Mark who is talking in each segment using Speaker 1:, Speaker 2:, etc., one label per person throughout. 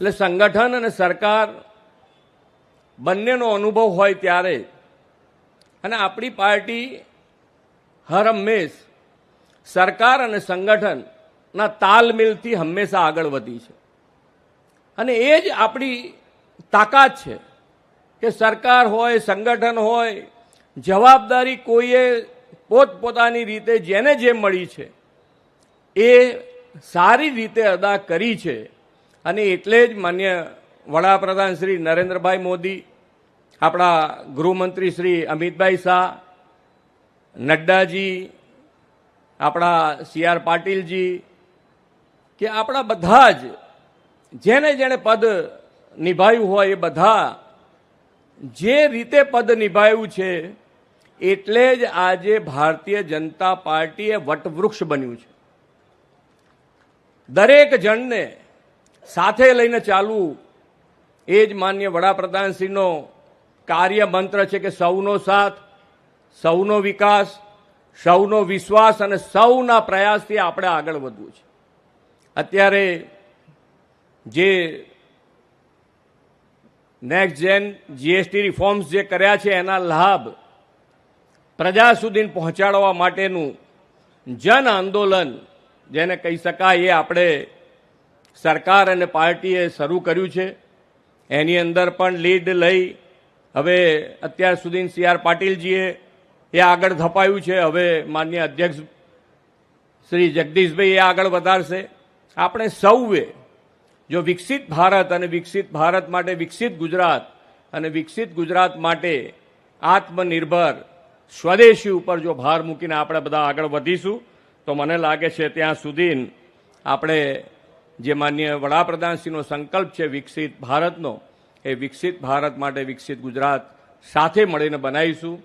Speaker 1: એટલે સંગઠન અને સરકાર બંનેનો અનુભવ હોય ત્યારે અને આપણી પાર્ટી હર હંમેશ સરકાર અને સંગઠનના તાલમેલથી હંમેશા આગળ વધી છે. અને એ જ આપણી તાકાત છે કે સરકાર હોય, સંગઠન હોય, જવાબદારી કોઈએ પોતપોતાની રીતે જેને જે મળી છે એ સારી રીતે અદા કરી છે અને એટલે જ માન્ય વડાપ્રધાન શ્રી નરેન્દ્રભાઈ મોદી, આપણા ગૃહમંત્રી શ્રી અમિતભાઈ શાહ, નડ્ડાજી, આપણા સી આર પાટીલજી, કે આપણા બધા જ જેને જેણે પદ નિભાવ્યું હોય એ બધા જે રીતે પદ નિભાવ્યું છે, એટલે જ આજે ભારતીય જનતા પાર્ટી એ વટવૃક્ષ બન્યું છે. દરેક જણને સાથે લઈને ચાલવું એ જ માન્ય વડાપ્રધાનશ્રીનો કાર્ય મંત્ર છે કે સૌનો સાથ, સૌનો વિકાસ, સૌનો વિશ્વાસ અને સૌના પ્રયાસથી આપણે આગળ વધવું છે. અત્યારે જે નેક્સ્ટ જેન જીએસટી રિફોર્મ્સ જે કર્યા છે એના લાભ પ્રજા સુધી પહોંચાડવા માટેનું જન આંદોલન, જેને કહી શકાય એ આપણે સરકાર અને પાર્ટીએ શરૂ કર્યું છે. એની અંદર પણ લીડ લઈ હવે અત્યાર સુધી સી આર પાટીલજીએ એ આગળ ધપાયું છે. હવે માન્ય અધ્યક્ષ શ્રી જગદીશભાઈ એ આગળ વધારશે. આપણે સૌએ જો વિકસિત ભારત અને વિકસિત ભારત માટે વિકસિત ગુજરાત અને વિકસિત ગુજરાત માટે આત્મનિર્ભર સ્વદેશી ઉપર જો ભાર મૂકીને આપણે બધા આગળ વધીશું, તો મને લાગે છે ત્યાં સુધી આપણે જે માન્ય વડાપ્રધાનશ્રીનો સંકલ્પ છે વિકસિત ભારતનો, એ વિકસિત ભારત માટે વિકસિત ગુજરાત સાથે મળીને બનાવીશું.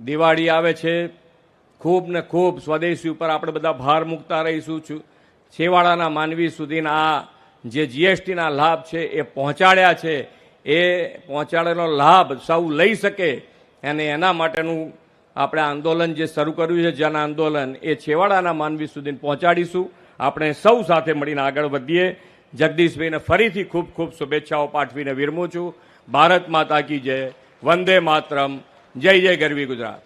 Speaker 1: દિવાળી આવે છે. ખૂબ ને ખૂબ સ્વદેશી ઉપર આપણે બધા ભાર મૂકતા રહીશું છું. છેવાડાના માનવી સુધીના આ જે જીએસટીના લાભ છે એ પહોંચાડ્યા છે. એ પહોંચાડેલો લાભ સૌ લઈ શકે અને એના માટેનું આપણે આંદોલન જે શરૂ કર્યું છે જન આંદોલન, એ છેવાડાના માનવી સુધી પહોંચાડીશું. આપણે સૌ સાથે મળીને આગળ વધીએ. જગદીશભાઈને ફરીથી ખૂબ ખૂબ શુભેચ્છાઓ પાઠવીને વિરમું છું. ભારત માતા કી જય. વંદે માતરમ. જય જય ગરવી ગુજરાત.